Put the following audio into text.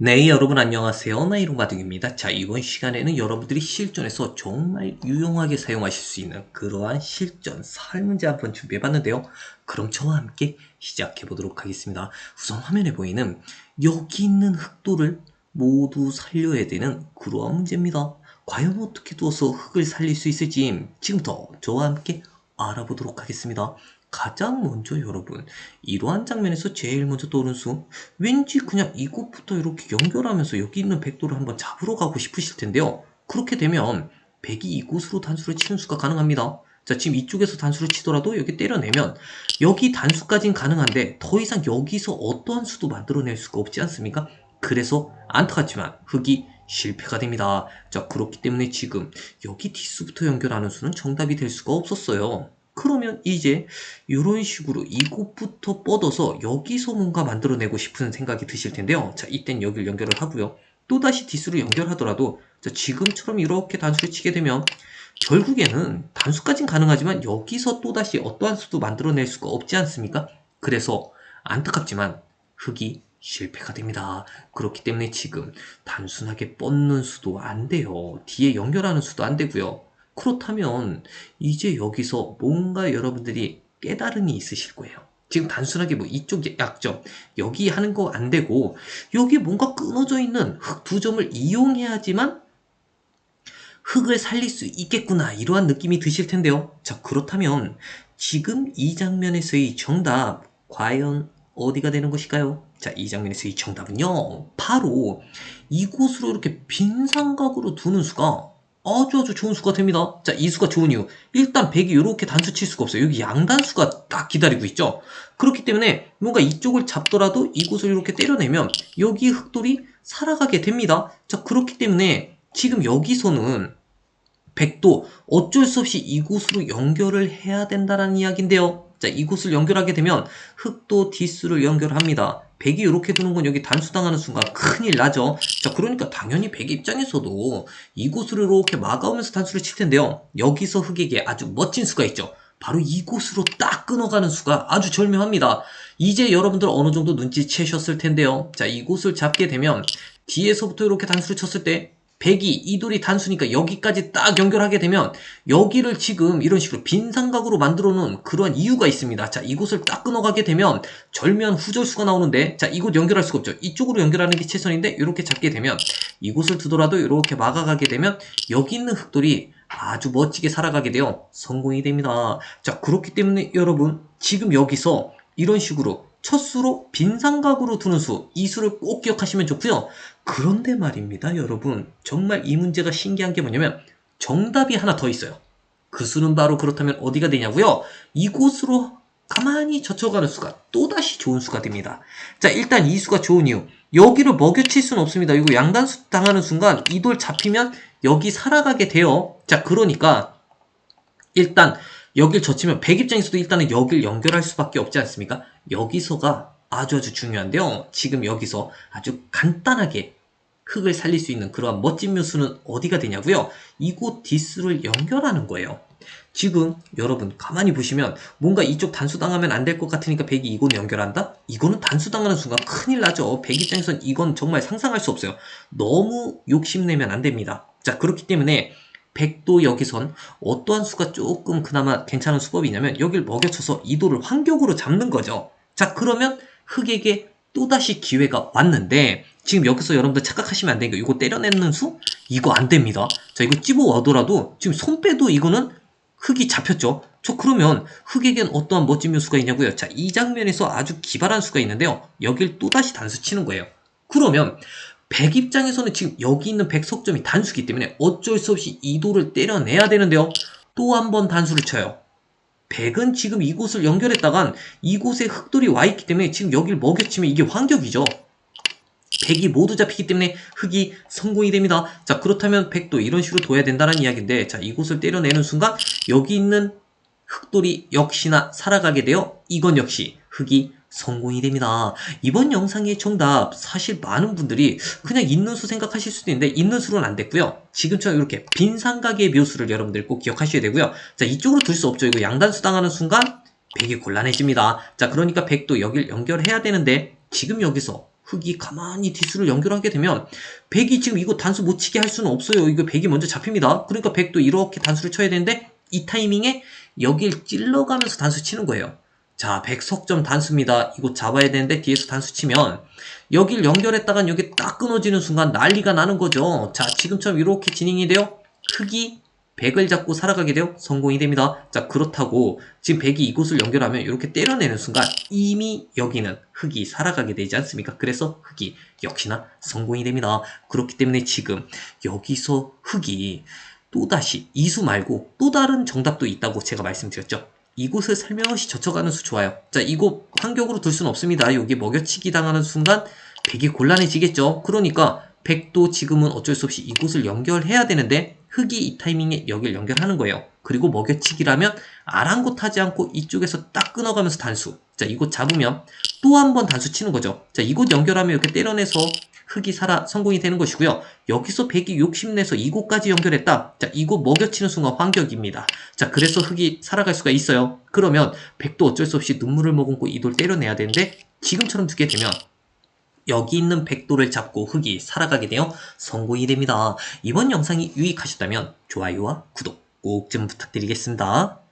네, 여러분 안녕하세요. 나이롱 바둑입니다. 자, 이번 시간에는 여러분들이 실전에서 정말 유용하게 사용하실 수 있는 그러한 실전 설문제 한번 준비해 봤는데요. 그럼 저와 함께 시작해 보도록 하겠습니다. 우선 화면에 보이는 여기 있는 흑도를 모두 살려야 되는 그러한 문제입니다. 과연 어떻게 두어서 흑을 살릴 수 있을지 지금부터 저와 함께 알아보도록 하겠습니다. 가장 먼저 여러분 이러한 장면에서 제일 먼저 떠오른 수 왠지 그냥 이곳부터 이렇게 연결하면서 여기 있는 백도를 한번 잡으러 가고 싶으실 텐데요. 그렇게 되면 백이 이곳으로 단수를 치는 수가 가능합니다. 자 지금 이쪽에서 단수를 치더라도 여기 때려내면 여기 단수까진 가능한데 더 이상 여기서 어떠한 수도 만들어낼 수가 없지 않습니까? 그래서 안타깝지만 흑이 실패가 됩니다. 자 그렇기 때문에 지금 여기 뒷수부터 연결하는 수는 정답이 될 수가 없었어요 그러면 이제 이런 식으로 이곳부터 뻗어서 여기서 뭔가 만들어내고 싶은 생각이 드실 텐데요. 자, 이땐 여기를 연결을 하고요. 또다시 뒷수를 연결하더라도 자, 지금처럼 이렇게 단수를 치게 되면 결국에는 단수까진 가능하지만 여기서 또다시 어떠한 수도 만들어낼 수가 없지 않습니까? 그래서 안타깝지만 흑이 실패가 됩니다. 그렇기 때문에 지금 단순하게 뻗는 수도 안 돼요. 뒤에 연결하는 수도 안 되고요. 그렇다면 이제 여기서 뭔가 여러분들이 깨달음이 있으실 거예요. 지금 단순하게 뭐 이쪽 약점 여기 하는 거 안 되고 여기 뭔가 끊어져 있는 흙 두 점을 이용해야지만 흙을 살릴 수 있겠구나 이러한 느낌이 드실 텐데요. 자 그렇다면 지금 이 장면에서의 정답 과연 어디가 되는 것일까요? 자, 이 장면에서의 정답은요. 바로 이곳으로 이렇게 빈 삼각으로 두는 수가 아주 아주 좋은 수가 됩니다. 자, 이 수가 좋은 이유. 일단 100이 이렇게 단수 칠 수가 없어요. 여기 양단수가 딱 기다리고 있죠. 그렇기 때문에 뭔가 이쪽을 잡더라도 이곳을 이렇게 때려내면 여기 흑돌이 살아가게 됩니다. 자, 그렇기 때문에 지금 여기서는 100도 어쩔 수 없이 이곳으로 연결을 해야 된다는 이야기인데요. 자, 이곳을 연결하게 되면 흑도 뒷수를 연결합니다. 백이 이렇게 두는 건 여기 단수당하는 순간 큰일 나죠. 자, 그러니까 당연히 백 입장에서도 이곳으로 이렇게 막아오면서 단수를 칠 텐데요. 여기서 흑에게 아주 멋진 수가 있죠. 바로 이곳으로 딱 끊어가는 수가 아주 절묘합니다. 이제 여러분들 어느 정도 눈치채셨을 텐데요. 자, 이곳을 잡게 되면 뒤에서부터 이렇게 단수를 쳤을 때 백이 이 돌이 단수니까 여기까지 딱 연결하게 되면 여기를 지금 이런 식으로 빈 삼각으로 만들어 놓은 그러한 이유가 있습니다. 자, 이곳을 딱 끊어가게 되면 절묘한 후절수가 나오는데 자, 이곳 연결할 수가 없죠. 이쪽으로 연결하는 게 최선인데 이렇게 잡게 되면 이곳을 두더라도 이렇게 막아가게 되면 여기 있는 흑돌이 아주 멋지게 살아가게 되어 성공이 됩니다. 자, 그렇기 때문에 여러분 지금 여기서 이런 식으로 첫 수로 빈 삼각으로 두는 수, 이 수를 꼭 기억하시면 좋고요. 그런데 말입니다, 여러분. 정말 이 문제가 신기한 게 뭐냐면 정답이 하나 더 있어요. 그 수는 바로 그렇다면 어디가 되냐고요? 이곳으로 가만히 젖혀가는 수가 또다시 좋은 수가 됩니다. 자, 일단 이 수가 좋은 이유. 여기를 먹여칠 수는 없습니다. 이거 양단수 당하는 순간 이 돌 잡히면 여기 살아가게 돼요. 자, 그러니까 일단 여길 젖히면 백 입장에서도 일단은 여길 연결할 수밖에 없지 않습니까? 여기서가 아주 아주 중요한데요. 지금 여기서 아주 간단하게 흙을 살릴 수 있는 그러한 멋진 묘수는 어디가 되냐고요? 이곳 디스를 연결하는 거예요. 지금 여러분 가만히 보시면 뭔가 이쪽 단수당하면 안 될 것 같으니까 백이 이곳 연결한다? 이거는 단수당하는 순간 큰일 나죠. 백 입장에선 이건 정말 상상할 수 없어요. 너무 욕심내면 안 됩니다. 자 그렇기 때문에 백도 여기선 어떠한 수가 조금 그나마 괜찮은 수법이냐면 여길 먹여쳐서 이도를 환격으로 잡는 거죠. 자 그러면 흑에게 또다시 기회가 왔는데 지금 여기서 여러분들 착각하시면 안게 이거 때려내는 수? 이거 안 됩니다. 자 이거 찝어와더라도 지금 손 빼도 이거는 흑이 잡혔죠. 저 그러면 흑에겐 어떠한 멋진 묘수가 있냐고요. 자 이 장면에서 아주 기발한 수가 있는데요. 여길 또다시 단수 치는 거예요. 그러면 백 입장에서는 지금 여기 있는 백 석점이 단수기 때문에 어쩔 수 없이 이도를 때려내야 되는데요. 또 한 번 단수를 쳐요. 백은 지금 이곳을 연결했다간 이곳에 흑돌이 와 있기 때문에 지금 여기를 먹여치면 이게 환격이죠. 백이 모두 잡히기 때문에 흑이 성공이 됩니다. 자 그렇다면 백도 이런 식으로 둬야 된다는 이야기인데 자 이곳을 때려내는 순간 여기 있는 흑돌이 역시나 살아가게 되어 이건 역시 흑이 성공이 됩니다. 이번 영상의 정답 사실 많은 분들이 그냥 있는 수 생각하실 수도 있는데 있는 수는 안 됐고요. 지금처럼 이렇게 빈 삼각의 묘수를 여러분들 꼭 기억하셔야 되고요. 자 이쪽으로 둘 수 없죠. 이거 양단수 당하는 순간 백이 곤란해집니다. 자 그러니까 백도 여길 연결해야 되는데 지금 여기서 흑이 가만히 뒷수를 연결하게 되면 백이 지금 이거 단수 못 치게 할 수는 없어요. 이거 백이 먼저 잡힙니다. 그러니까 백도 이렇게 단수를 쳐야 되는데 이 타이밍에 여길 찔러가면서 단수 치는 거예요. 자, 백석점 단수입니다. 이거 잡아야 되는데 뒤에서 단수 치면 여길 연결했다간 여기 딱 끊어지는 순간 난리가 나는 거죠. 자, 지금처럼 이렇게 진행이 돼요. 흑이 백을 잡고 살아가게 되어 성공이 됩니다. 자, 그렇다고 지금 백이 이곳을 연결하면 이렇게 때려내는 순간 이미 여기는 흑이 살아가게 되지 않습니까? 그래서 흑이 역시나 성공이 됩니다. 그렇기 때문에 지금 여기서 흑이 또다시 이수 말고 또 다른 정답도 있다고 제가 말씀드렸죠. 이곳을 살며시 젖혀가는 수 좋아요. 자, 이곳 환격으로 둘 수는 없습니다. 여기 먹여치기 당하는 순간 백이 곤란해지겠죠. 그러니까 백도 지금은 어쩔 수 없이 이곳을 연결해야 되는데 흑이 이 타이밍에 여길 연결하는 거예요. 그리고 먹여치기라면 아랑곳하지 않고 이쪽에서 딱 끊어가면서 단수. 자, 이곳 잡으면 또 한 번 단수 치는 거죠. 자, 이곳 연결하면 이렇게 때려내서 흑이 살아 성공이 되는 것이고요. 여기서 백이 욕심내서 이곳까지 연결했다. 자, 이곳 먹여치는 순간 환격입니다. 자, 그래서 흑이 살아갈 수가 있어요. 그러면 백도 어쩔 수 없이 눈물을 머금고 이 돌 때려내야 되는데 지금처럼 두게 되면 여기 있는 백도를 잡고 흑이 살아가게 되어 성공이 됩니다. 이번 영상이 유익하셨다면 좋아요와 구독 꼭 좀 부탁드리겠습니다.